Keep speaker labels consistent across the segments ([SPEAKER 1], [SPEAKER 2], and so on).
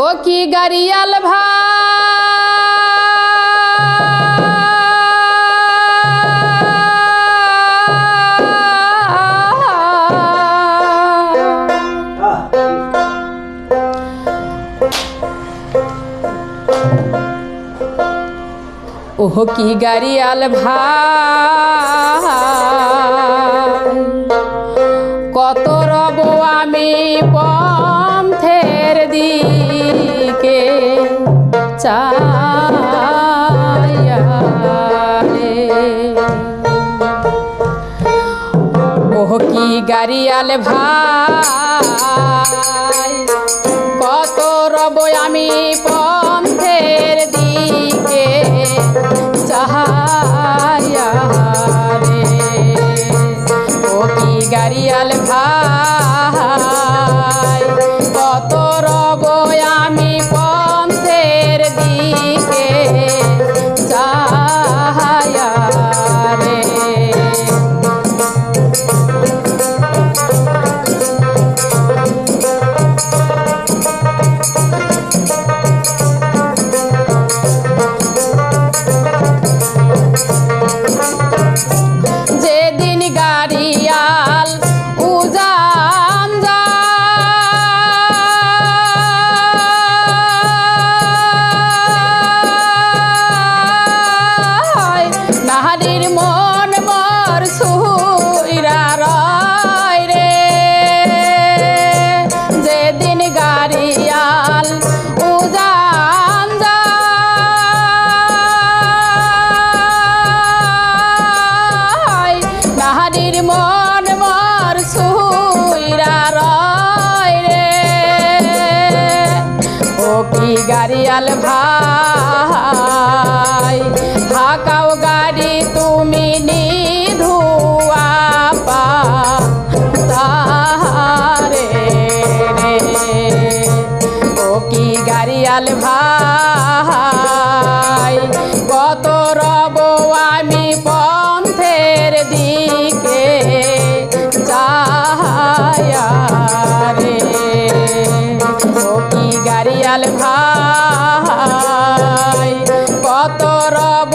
[SPEAKER 1] ओ की गरियल ओह की गरियल भा গাড়িয়াল ভাই কত রব আমি পা দয়াল ভাই। হাকাও গাড়ি তুমি নি তাহারে ভাই কত রব কত রব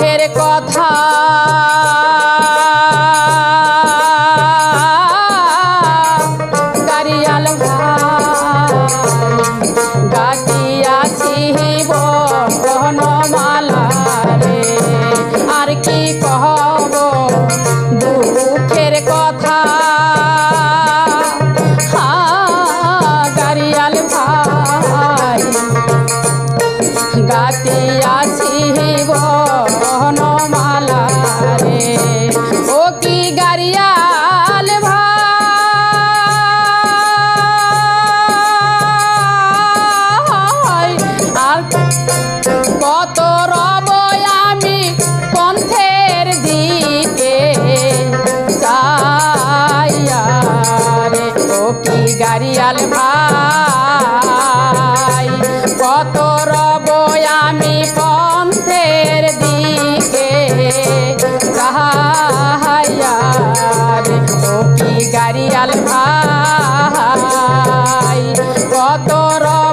[SPEAKER 1] দুঃখের কথা। গাড়িয়াল গাড়িয়াছি পন্থের দিকে কাহায়ারে ও কি গাড়িয়াল ভাই কত রব